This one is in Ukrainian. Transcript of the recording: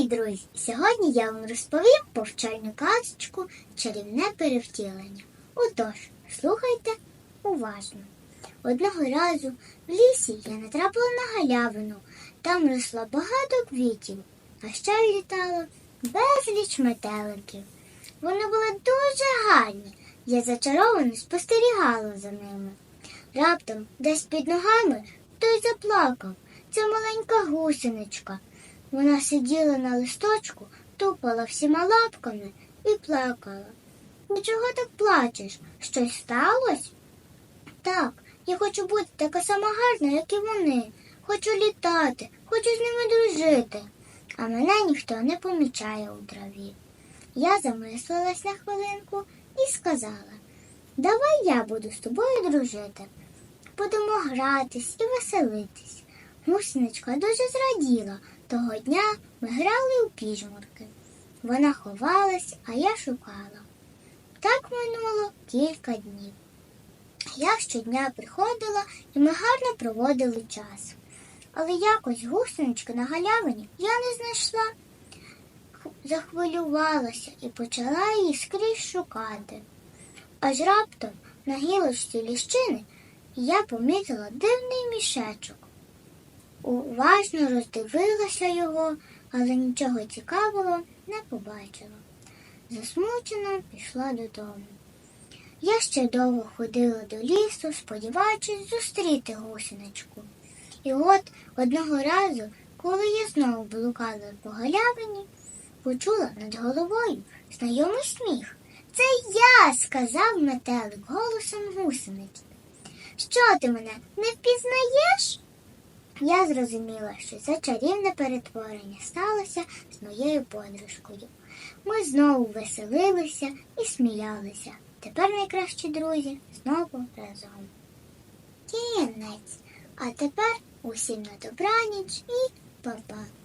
Привіт, друзі! Сьогодні я вам розповім повчальну казочку Чарівне перевтілення. Отож, слухайте уважно. Одного разу в лісі я натрапила на галявину. Там росло багато квітів, а ще літало безліч метеликів. Вони були дуже гарні. Я зачаровано спостерігала за ними. Раптом десь під ногами хтось заплакав. Це маленька гусеничка. Вона сиділа на листочку, тупала всіма лапками і плакала. Ну чого так плачеш? Щось сталося? Так, я хочу бути така сама гарна, як і вони. Хочу літати, хочу з ними дружити. А мене ніхто не помічає у траві. Я замислилась на хвилинку і сказала Давай я буду з тобою дружити. Будемо гратись і веселитись. Гусеничка дуже зраділа. Того дня ми грали у піжмурки. Вона ховалась, а я шукала. Так минуло кілька днів. Я щодня приходила і ми гарно проводили час. Але якось гусенички на галявині я не знайшла. Захвилювалася і почала її скрізь шукати. Аж раптом на гілочці ліщини я помітила дивний мішечок. Уважно роздивилася його, але нічого цікавого не побачила. Засмучена пішла додому. Я ще довго ходила до лісу, сподіваючись зустріти гусеничку. І от одного разу, коли я знову блукала по галявині, почула над головою знайомий сміх. Це я, сказав метелик голосом гусениці. Що ти мене не впізнаєш? Я зрозуміла, що це чарівне перетворення сталося з моєю подружкою. Ми знову веселилися і сміялися. Тепер найкращі друзі знову разом. Кінець. А тепер усім на добраніч і па-па.